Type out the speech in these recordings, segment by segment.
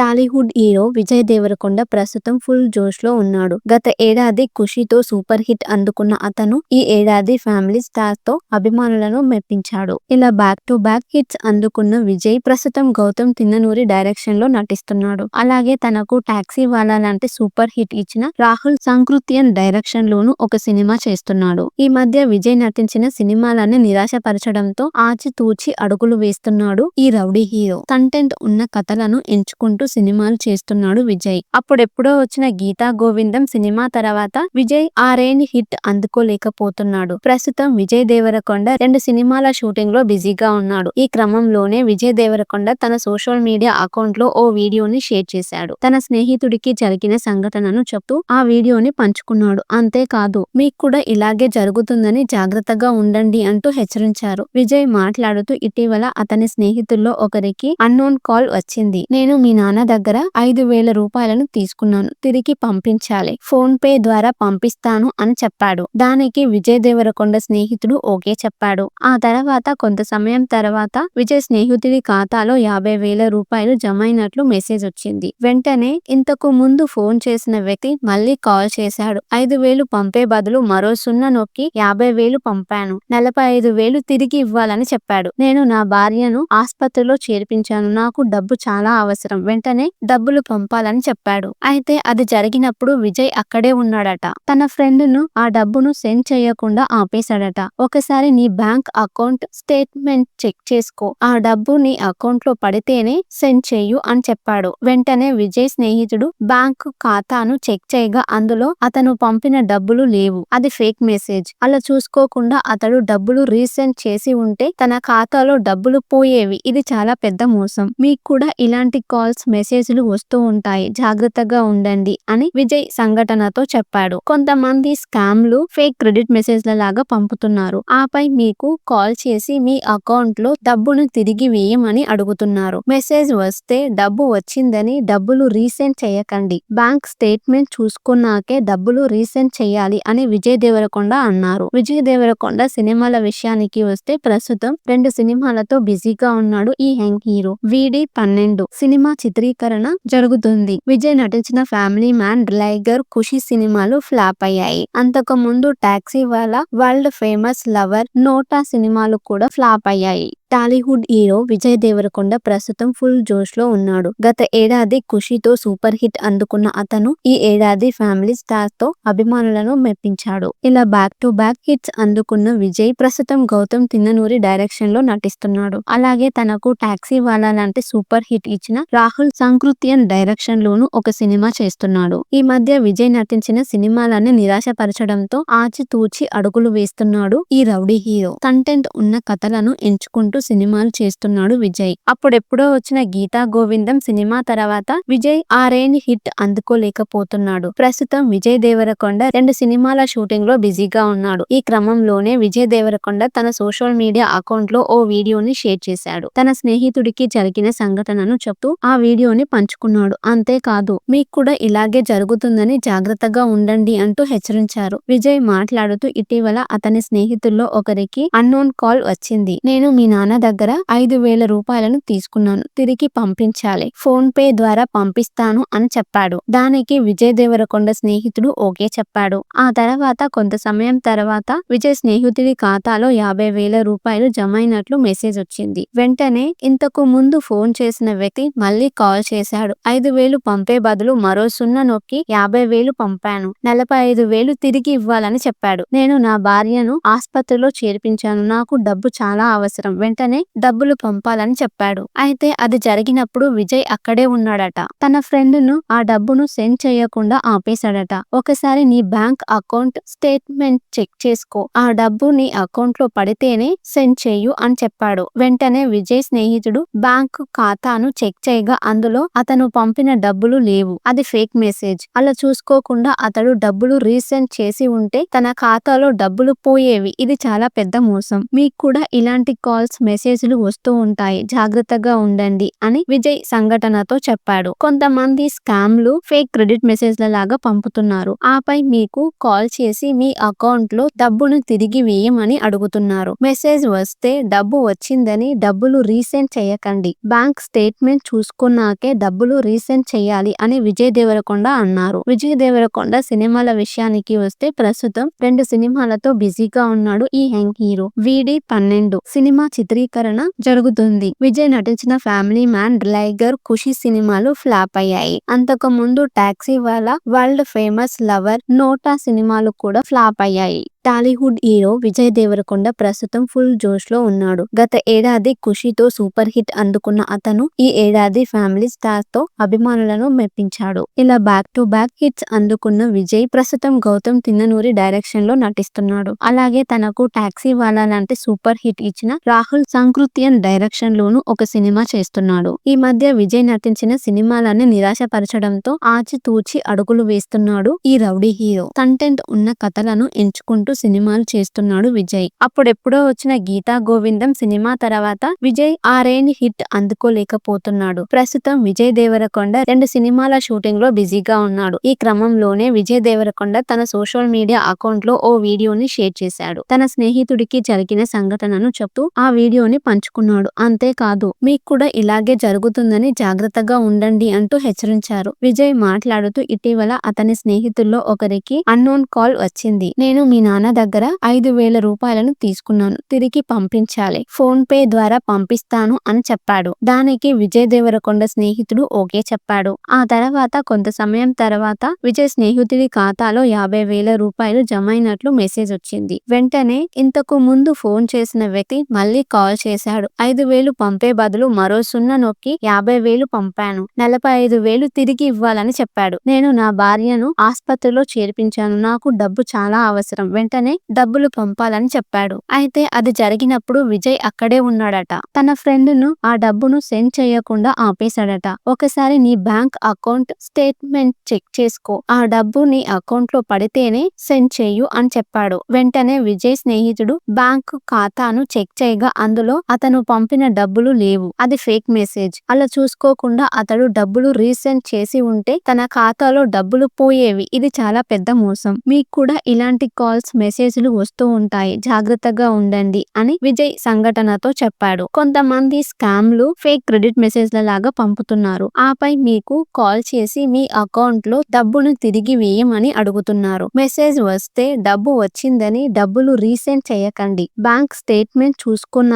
Tollywood hero Vijay Devarakonda ప్రస్తుతం full జోష్లో ఉన్నాడు. గత ఏడాది ఖుషితో సూపర్ హిట్ అందుకున్న అతను ఈ ఏడాది ఫ్యామిలీ స్టార్తో అభిమానులను మెప్పించాడు. ఇలా బ్యాక్ టు బ్యాక్ హిట్స్ అందుకున్న విజయ్ ప్రస్తుతం గౌతమ్ తిన్ననూరి డైరెక్షన్లో నటిస్తున్నాడు. అలాగే తనకు టాక్సీ వాలా లాంటి సూపర్ హిట్ ఇచ్చిన రాహుల్ సంకృత్యన్ డైరెక్షన్ లోను ఒక సినిమా చేస్తున్నాడు. ఈ మధ్య విజయ్ నటించిన సినిమాలన్నీ నిరాశపరచడంతో ఆచితూచి అడుగులు వేస్తున్నాడు ఈ రౌడీ హీరో. కంటెంట్ ఉన్న కథలను ఎంచుకుంటూ సినిమాలు చేస్తున్నాడు విజయ్. అప్పుడెప్పుడో వచ్చిన గీతా గోవిందం సినిమా తర్వాత విజయ్ ఆ రేంజ్ హిట్ అందుకోలేకపోతున్నాడు. ప్రస్తుతం విజయ్ దేవరకొండ రెండు సినిమాల షూటింగ్లో బిజీగా ఉన్నాడు. ఈ క్రమంలోనే విజయ్ దేవరకొండ తన సోషల్ మీడియా అకౌంట్లో ఓ వీడియోని షేర్ చేశాడు. తన స్నేహితుడికి జరిగిన సంఘటనను చెప్తూ ఆ వీడియోని పంచుకున్నాడు. అంతేకాదు మీకు కూడా ఇలాగే జరుగుతుందని జాగ్రత్తగా ఉండండి అంటూ హెచ్చరించారు. విజయ్ మాట్లాడుతూ ఇటీవల అతని స్నేహితుల్లో ఒకరికి అన్నోన్ కాల్ వచ్చింది. నేను మీ నాన్న దగ్గర ఐదు వేల రూపాయలను తీసుకున్నాను. తిరిగి పంపించాలి. ఫోన్ పే ద్వారా పంపిస్తాను అని చెప్పాడు. దానికి విజయ్ దేవరకొండ స్నేహితుడు ఓకే చెప్పాడు. ఆ తర్వాత కొంత సమయం తర్వాత విజయ్ స్నేహితుడి ఖాతాలో యాభై వేల రూపాయలు జమైనట్లు మెసేజ్ వచ్చింది. వెంటనే ఇంతకు ముందు ఫోన్ చేసిన వ్యక్తి మళ్ళీ కాల్ చేశాడు. ఐదు వేలు పంపే బదులు మరో సున్నా నొక్కి యాభై వేలు పంపాను. నలభై ఐదు వేలు తిరిగి ఇవ్వాలని చెప్పాడు. నేను నా భార్యను ఆసుపత్రిలో చేర్పించాను. నాకు డబ్బు చాలా అవసరం. వెంటనే డబ్బులు పంపాలని చెప్పాడు. అయితే అది జరిగినప్పుడు విజయ్ అక్కడే ఉన్నాడట. తన ఫ్రెండ్ను ఆ డబ్బును సెండ్ చేయకుండా ఆపేశాడట. ఒకసారి నీ బ్యాంక్ అకౌంట్ స్టేట్మెంట్ చెక్ చేసుకో. ఆ డబ్బు నీ అకౌంట్లో పడితేనే సెండ్ చేయు అని చెప్పాడు. వెంటనే విజయ్ స్నేహితుడు బ్యాంకు ఖాతాను చెక్ చేయగా అందులో అతను పంపిన డబ్బులు లేవు. అది ఫేక్ మెసేజ్. అలా చూసుకోకుండా అతడు డబ్బులు రీసెండ్ చేసి ఉంటే తన ఖాతాలో డబ్బులు పోయేవి. ఇది చాలా పెద్ద మోసం. మీకు కూడా ఇలాంటి కాల్స్ మెసేజ్లు వస్తూ ఉంటాయి. జాగ్రత్తగా ఉండండి అని విజయ్ సంఘటనతో చెప్పాడు. కొంతమంది స్కామ్లు ఫేక్ క్రెడిట్ మెసేజ్ల లాగా పంపుతున్నారు. ఆపై మీకు కాల్ చేసి మీ అకౌంట్లో డబ్బును తిరిగి వేయమని అడుగుతున్నారు. మెసేజ్ వస్తే డబ్బు వచ్చిందని డబ్బులు రీసెండ్ చేయకండి. బ్యాంక్ స్టేట్మెంట్ చూసుకున్నాకే డబ్బులు రీసెండ్ చేయాలి అని విజయ్ దేవరకొండ అన్నారు. విజయ్ దేవరకొండ సినిమాల విషయానికి వస్తే ప్రస్తుతం రెండు సినిమాలతో బిజీగా ఉన్నాడు ఈ యంగ్ హీరో. వీడి పన్నెండు. సినిమా చిత్రీకరణ జరుగుతుంది. విజయ్ నటించిన ఫ్యామిలీ మ్యాన్ లైగర్ ఖుషి సినిమాలు ఫ్లాప్ అయ్యాయి. అంతకు ముందు టాక్సీ వాళ్ళ వరల్డ్ ఫేమస్ లవర్ నోటా సినిమాలు కూడా ఫ్లాప్ అయ్యాయి. టాలీవుడ్ హీరో విజయ్ దేవరకొండ ప్రస్తుతం ఫుల్ జోష్లో ఉన్నాడు. గత ఏడాది ఖుషితో సూపర్ హిట్ అందుకున్న అతను ఈ ఏడాది ఫ్యామిలీ స్టార్తో అభిమానులను మెప్పించాడు. ఇలా బ్యాక్ టు బ్యాక్ హిట్స్ అందుకున్న విజయ్ ప్రస్తుతం గౌతమ్ తిన్ననూరి డైరెక్షన్లో నటిస్తున్నాడు. అలాగే తనకు టాక్సీ వాలా లాంటి సూపర్ హిట్ ఇచ్చిన రాహుల్ సంకృత్యన్ డైరెక్షన్ లోను ఒక సినిమా చేస్తున్నాడు. ఈ మధ్య విజయ్ నటించిన సినిమాలన్నీ నిరాశపరచడంతో ఆచితూచి అడుగులు వేస్తున్నాడు ఈ రౌడీ హీరో. కంటెంట్ ఉన్న కథలను ఎంచుకుంటూ సినిమాలు చేస్తున్నాడు విజయ్. అప్పుడెప్పుడో వచ్చిన గీతా గోవిందం సినిమా తర్వాత విజయ్ ఆ రేంజ్ హిట్ అందుకోలేకపోతున్నాడు. ప్రస్తుతం విజయ్ దేవరకొండ రెండు సినిమాల షూటింగ్లో బిజీగా ఉన్నాడు. ఈ క్రమంలోనే విజయ్ దేవరకొండ తన సోషల్ మీడియా అకౌంట్లో ఓ వీడియోని షేర్ చేశాడు. తన స్నేహితుడికి జరిగిన సంఘటనను చెప్తూ ఆ వీడియోని పంచుకున్నాడు. అంతేకాదు మీకు కూడా ఇలాగే జరుగుతుందని జాగ్రత్తగా ఉండండి అంటూ హెచ్చరించారు. విజయ్ మాట్లాడుతూ ఇటీవల అతని స్నేహితుల్లో ఒకరికి అన్నోన్ కాల్ వచ్చింది. నేను మీ నాన్న దగ్గర ఐదు వేల రూపాయలను తీసుకున్నాను. తిరిగి పంపించాలి. ఫోన్ పే ద్వారా పంపిస్తాను అని చెప్పాడు. దానికి విజయ్ దేవరకొండ స్నేహితుడు ఓకే చెప్పాడు. ఆ తర్వాత కొంత సమయం తర్వాత విజయ్ స్నేహితుడి ఖాతాలో యాభై వేల రూపాయలు జమైనట్లు మెసేజ్ వచ్చింది. వెంటనే ఇంతకు ముందు ఫోన్ చేసిన వ్యక్తి మళ్ళీ కాల్ చేశాడు. ఐదు వేలు పంపే బదులు మరో సున్నా నొక్కి యాభై వేలు పంపాను. నలభై ఐదు వేలు తిరిగి ఇవ్వాలని చెప్పాడు. నేను నా భార్యను ఆసుపత్రిలో చేర్పించాను. నాకు డబ్బు చాలా అవసరం. వెంటనే వెంటనే డబ్బులు పంపాలని చెప్పాడు. అయితే అది జరిగినప్పుడు విజయ్ అక్కడే ఉన్నాడట. తన ఫ్రెండ్ను ఆ డబ్బును సెండ్ చేయకుండా ఆపేశాడట. ఒకసారి నీ బ్యాంక్ అకౌంట్ స్టేట్మెంట్ చెక్ చేసుకో. ఆ డబ్బు నీ అకౌంట్లో పడితేనే సెండ్ చేయు అని చెప్పాడు. వెంటనే విజయ్ స్నేహితుడు బ్యాంక్ ఖాతాను చెక్ చేయగా అందులో అతను పంపిన డబ్బులు లేవు. అది ఫేక్ మెసేజ్. అలా చూసుకోకుండా అతడు డబ్బులు రీసెండ్ చేసి ఉంటే తన ఖాతాలో డబ్బులు పోయేవి. ఇది చాలా పెద్ద మోసం. మీకు కూడా ఇలాంటి కాల్స్ మెసేజ్లు వస్తూ ఉంటాయి. జాగ్రత్తగా ఉండండి అని విజయ్ సంఘటనతో చెప్పాడు. కొంతమంది స్కామ్లు ఫేక్ క్రెడిట్ మెసేజ్ల లాగా పంపుతున్నారు. ఆపై మీకు కాల్ చేసి మీ అకౌంట్లో డబ్బును తిరిగి వేయమని అడుగుతున్నారు. మెసేజ్ వస్తే డబ్బు వచ్చిందని డబ్బులు రీసెండ్ చేయకండి. బ్యాంక్ స్టేట్మెంట్ చూసుకున్నాకే డబ్బులు రీసెండ్ చేయాలి అని విజయ్ దేవరకొండ అన్నారు. విజయ్ దేవరకొండ సినిమాల విషయానికి వస్తే ప్రస్తుతం రెండు సినిమాలతో బిజీగా ఉన్నాడు ఈ యంగ్ హీరో. వీడి పన్నెండు. సినిమా చిత్రీకరణ జరుగుతుంది. విజయ్ నటించిన ఫ్యామిలీ మ్యాన్ లైగర్ ఖుషి సినిమాలు ఫ్లాప్ అయ్యాయి. అంతకు ముందు Taxiwaala world famous lover NOTA సినిమాలు కూడా ఫ్లాప్ అయ్యాయి. టాలీవుడ్ హీరో విజయ్ దేవరకొండ ప్రస్తుతం ఫుల్ జోష్లో ఉన్నాడు. గత ఏడాది ఖుషితో సూపర్ హిట్ అందుకున్న అతను ఈ ఏడాది ఫ్యామిలీ స్టార్తో అభిమానులను మెప్పించాడు. ఇలా బ్యాక్ టు బ్యాక్ హిట్స్ అందుకున్న విజయ్ ప్రస్తుతం గౌతమ్ తిన్ననూరి డైరెక్షన్లో నటిస్తున్నాడు. అలాగే తనకు టాక్సీ వాలా లాంటి సూపర్ హిట్ ఇచ్చిన రాహుల్ సంకృత్యన్ డైరెక్షన్ లోను ఒక సినిమా చేస్తున్నాడు. ఈ మధ్య విజయ్ నటించిన సినిమాలన్నీ నిరాశపరచడంతో ఆచితూచి అడుగులు వేస్తున్నాడు ఈ రౌడీ హీరో. కంటెంట్ ఉన్న కథలను ఎంచుకుంటూ సినిమాలు చేస్తున్నాడు విజయ్. అప్పుడెప్పుడో వచ్చిన గీతా గోవిందం సినిమా తర్వాత విజయ్ ఆ రేంజ్ హిట్ అందుకోలేకపోతున్నాడు. ప్రస్తుతం విజయ్ దేవరకొండ రెండు సినిమాల షూటింగ్లో బిజీగా ఉన్నాడు. ఈ క్రమంలోనే విజయ్ దేవరకొండ తన సోషల్ మీడియా అకౌంట్లో ఓ వీడియోని షేర్ చేశాడు. తన స్నేహితుడికి జరిగిన సంఘటనను చెప్తూ ఆ వీడియోని పంచుకున్నాడు. అంతేకాదు మీకు కూడా ఇలాగే జరుగుతుందని జాగ్రత్తగా ఉండండి అంటూ హెచ్చరించారు. విజయ్ మాట్లాడుతూ ఇటీవల అతని స్నేహితుల్లో ఒకరికి అన్నోన్ కాల్ వచ్చింది. నేను మీ నాన్న దగ్గర ఐదు వేల రూపాయలను తీసుకున్నాను. తిరిగి పంపించాలి. ఫోన్ పే ద్వారా పంపిస్తాను అని చెప్పాడు. దానికి విజయ్ దేవరకొండ స్నేహితుడు ఓకే చెప్పాడు. ఆ తర్వాత కొంత సమయం తర్వాత విజయ్ స్నేహితుడి ఖాతాలో యాభై వేల రూపాయలు జమైనట్లు మెసేజ్ వచ్చింది. వెంటనే ఇంతకు ముందు ఫోన్ చేసిన వ్యక్తి మళ్ళీ కాల్ కాల్ చేశాడు. ఐదు వేలు పంపే బదులు మరో సున్నా నొక్కి యాభై వేలు పంపాను. నలభై ఐదు వేలు తిరిగి ఇవ్వాలని చెప్పాడు. నేను నా భార్యను ఆసుపత్రిలో చేర్పించాను. నాకు డబ్బు చాలా అవసరం. వెంటనే డబ్బులు పంపాలని చెప్పాడు. అయితే అది జరిగినప్పుడు విజయ్ అక్కడే ఉన్నాడట. తన ఫ్రెండ్ను ఆ డబ్బును సెండ్ చేయకుండా ఆపేశాడట. ఒకసారి నీ బ్యాంక్ అకౌంట్ స్టేట్మెంట్ చెక్ చేసుకో. ఆ డబ్బు నీ అకౌంట్లో పడితేనే సెండ్ చేయు అని చెప్పాడు. వెంటనే విజయ్ స్నేహితుడు బ్యాంకు ఖాతాను చెక్ చేయగా అందులో అతను పంపిన డబ్బులు లేవు. అది ఫేక్ మెసేజ్. అలా చూసుకోకుండా అతడు డబ్బులు రీసెండ్ చేసి ఉంటే తన ఖాతాలో డబ్బులు పోయేవి. ఇది చాలా పెద్ద మోసం. మీకు కూడా ఇలాంటి కాల్స్ మెసేజ్లు వస్తూ ఉంటాయి. జాగ్రత్తగా ఉండండి అని విజయ్ సంఘటనతో చెప్పాడు. కొంతమంది స్కామ్లు ఫేక్ క్రెడిట్ మెసేజ్ల లాగా పంపుతున్నారు. ఆపై మీకు కాల్ చేసి మీ అకౌంట్లో డబ్బును తిరిగి వేయమని అడుగుతున్నారు. మెసేజ్ వస్తే డబ్బు వచ్చిందని డబ్బులు రీసెండ్ చేయకండి. బ్యాంక్ స్టేట్మెంట్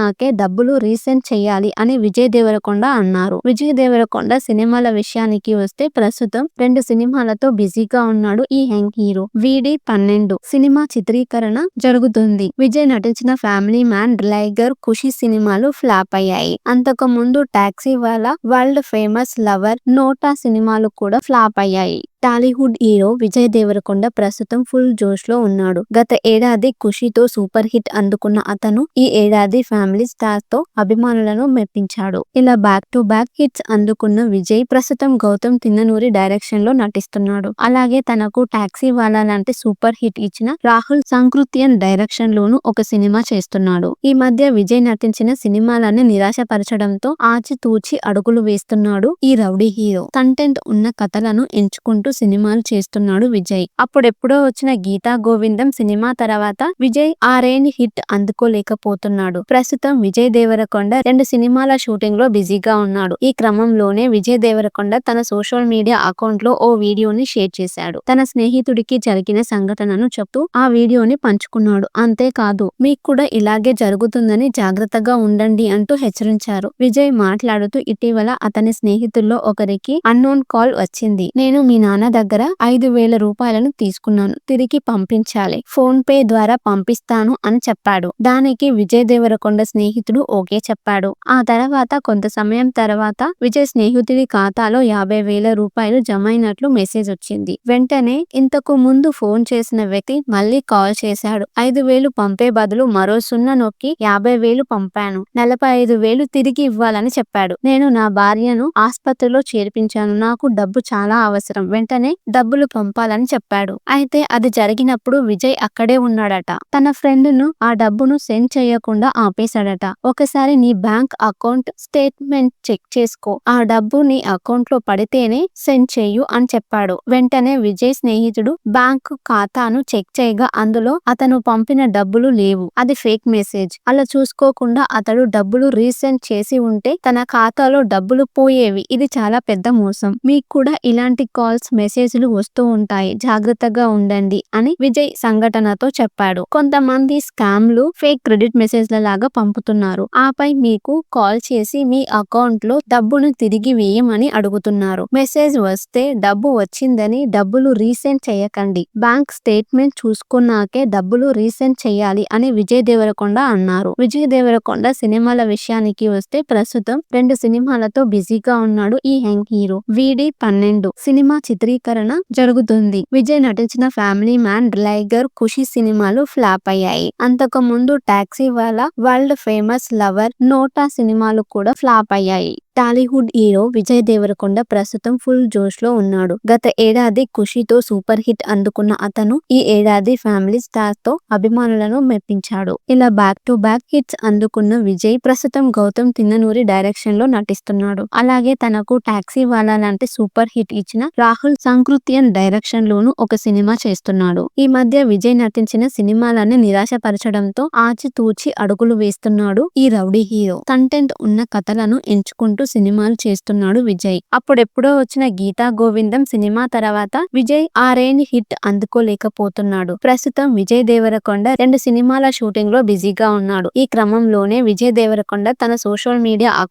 నాకే డబ్బులు రీసెండ్ చేయాలి అని విజయ్ దేవరకొండ అన్నారు. విజయ్ దేవరకొండ సినిమాల విషయానికి వస్తే ప్రస్తుతం రెండు సినిమాలతో బిజీగా ఉన్నాడు ఈ యంగ్ హీరో. వీడి పన్నెండు. సినిమా చిత్రీకరణ జరుగుతుంది. విజయ్ నటించిన ఫ్యామిలీ మ్యాన్ లైగర్ ఖుషి సినిమాలు ఫ్లాప్ అయ్యాయి. అంతకు ముందు టాక్సీ వాళ్ళ వరల్డ్ ఫేమస్ లవర్ నోటా సినిమాలు కూడా ఫ్లాప్ అయ్యాయి. టాలీవుడ్ హీరో విజయ్ దేవరకొండ ప్రస్తుతం ఫుల్ జోష్లో ఉన్నాడు. గత ఏడాది ఖుషితో సూపర్ హిట్ అందుకున్న అతను ఈ ఏడాది ఫ్యామిలీ స్టార్తో అభిమానులను మెప్పించాడు. ఇలా బ్యాక్ టు బ్యాక్ హిట్స్ అందుకున్న విజయ్ ప్రస్తుతం గౌతమ్ తిన్ననూరి డైరెక్షన్లో నటిస్తున్నాడు. అలాగే తనకు టాక్సీ వాలా లాంటి సూపర్ హిట్ ఇచ్చిన రాహుల్ సంకృత్యన్ డైరెక్షన్ లోను ఒక సినిమా చేస్తున్నాడు. ఈ మధ్య విజయ్ నటించిన సినిమాలన్నీ నిరాశపరచడంతో ఆచితూచి అడుగులు వేస్తున్నాడు ఈ రౌడీ హీరో. కంటెంట్ ఉన్న కథలను ఎంచుకుంటూ సినిమాలు చేస్తున్నాడు విజయ్. అప్పుడెప్పుడో వచ్చిన గీతా గోవిందం సినిమా తర్వాత విజయ్ ఆ రేంజ్ హిట్ అందుకోలేకపోతున్నాడు. ప్రస్తుతం విజయ్ దేవరకొండ రెండు సినిమాల షూటింగ్లో బిజీగా ఉన్నాడు. ఈ క్రమంలోనే విజయ్ దేవరకొండ తన సోషల్ మీడియా అకౌంట్లో ఓ వీడియోని షేర్ చేశాడు. తన స్నేహితుడికి జరిగిన సంఘటనను చెప్తూ ఆ వీడియోని పంచుకున్నాడు. అంతేకాదు మీకు కూడా ఇలాగే జరుగుతుందని జాగ్రత్తగా ఉండండి అంటూ హెచ్చరించారు. విజయ్ మాట్లాడుతూ ఇటీవల అతని స్నేహితుల్లో ఒకరికి అన్నోన్ కాల్ వచ్చింది. నేను మీ నాన్న దగ్గర ఐదు వేల రూపాయలను తీసుకున్నాను. తిరిగి పంపించాలి. ఫోన్ పే ద్వారా పంపిస్తాను అని చెప్పాడు. దానికి విజయ్ దేవరకొండ స్నేహితుడు ఓకే చెప్పాడు. ఆ తర్వాత కొంత సమయం తర్వాత విజయ్ స్నేహితుడి ఖాతాలో యాభై వేల రూపాయలు జమైనట్లు మెసేజ్ వచ్చింది. వెంటనే ఇంతకు ముందు ఫోన్ చేసిన వ్యక్తి మళ్ళీ కాల్ చేశాడు. ఐదు వేలు పంపే బదులు మరో సున్నా నొక్కి యాభై వేలు పంపాను. నలభై ఐదు వేలు తిరిగి ఇవ్వాలని చెప్పాడు. నేను నా భార్యను ఆసుపత్రిలో చేర్పించాను. నాకు డబ్బు చాలా అవసరం. వెంటనే డబ్బులు పంపాలని చెప్పాడు. అయితే అది జరిగినప్పుడు విజయ్ అక్కడే ఉన్నాడట. తన ఫ్రెండ్ను ఆ డబ్బును సెండ్ చేయకుండా ఆపేశాడట. ఒకసారి నీ బ్యాంక్ అకౌంట్ స్టేట్మెంట్ చెక్ చేసుకో. ఆ డబ్బు నీ అకౌంట్లో పడితేనే సెండ్ చేయు అని చెప్పాడు. వెంటనే విజయ్ స్నేహితుడు బ్యాంక్ ఖాతాను చెక్ చేయగా అందులో అతను పంపిన డబ్బులు లేవు. అది ఫేక్ మెసేజ్. అలా చూసుకోకుండా అతడు డబ్బులు రీసెండ్ చేసి ఉంటే తన ఖాతాలో డబ్బులు పోయేవి. ఇది చాలా పెద్ద మోసం. మీకు కూడా ఇలాంటి కాల్స్ మెసేజ్లు వస్తూ ఉంటాయి. జాగ్రత్తగా ఉండండి అని విజయ్ సంఘటనతో చెప్పాడు. కొంతమంది స్కామ్లు ఫేక్ క్రెడిట్ మెసేజ్ల లాగా పంపుతున్నారు. ఆపై మీకు కాల్ చేసి మీ అకౌంట్లో డబ్బును తిరిగి వేయమని అడుగుతున్నారు. మెసేజ్ వస్తే డబ్బు వచ్చిందని డబ్బులు రీసెండ్ చేయకండి. బ్యాంక్ స్టేట్మెంట్ చూసుకున్నాకే డబ్బులు రీసెండ్ చేయాలి అని విజయ్ దేవరకొండ అన్నారు. విజయ్ దేవరకొండ సినిమాల విషయానికి వస్తే ప్రస్తుతం రెండు సినిమాలతో బిజీగా ఉన్నాడు ఈ యంగ్ హీరో. వీడి పన్నెండు. సినిమా చిత్రీకరణ జరుగుతుంది. విజయ్ నటించిన ఫ్యామిలీ మ్యాన్ లైగర్ ఖుషి సినిమాలు ఫ్లాప్ అయ్యాయి. అంతకు ముందు టాక్సీ వాళ్ళ వరల్డ్ ఫేమస్ లవర్ నోటా సినిమాలు కూడా ఫ్లాప్ అయ్యాయి. టాలీవుడ్ హీరో విజయ్ దేవరకొండ ప్రస్తుతం ఫుల్ జోష్లో ఉన్నాడు. గత ఏడాది ఖుషితో సూపర్ హిట్ అందుకున్న అతను ఈ ఏడాది ఫ్యామిలీ స్టార్తో అభిమానులను మెప్పించాడు. ఇలా బ్యాక్ టు బ్యాక్ హిట్స్ అందుకున్న విజయ్ ప్రస్తుతం గౌతమ్ తిన్ననూరి డైరెక్షన్లో నటిస్తున్నాడు. అలాగే తనకు టాక్సీ వాలా లాంటి సూపర్ హిట్ ఇచ్చిన రాహుల్ సంకృత్యన్ డైరెక్షన్ లోను ఒక సినిమా చేస్తున్నాడు. ఈ మధ్య విజయ్ నటించిన సినిమాలన్నీ నిరాశపరచడంతో ఆచితూచి అడుగులు వేస్తున్నాడు ఈ రౌడీ హీరో. కంటెంట్ ఉన్న కథలను ఎంచుకుంటూ సినిమాలు చేస్తున్నాడు విజయ్. అప్పుడెప్పుడో వచ్చిన గీతా గోవిందం సినిమా తర్వాత విజయ్ ఆ రేంజ్ హిట్ అందుకోలేకపోతున్నాడు. ప్రస్తుతం విజయ్ దేవరకొండ రెండు సినిమాల షూటింగ్లో బిజీగా ఉన్నాడు. ఈ క్రమంలోనే విజయ్ దేవరకొండ తన సోషల్ మీడియా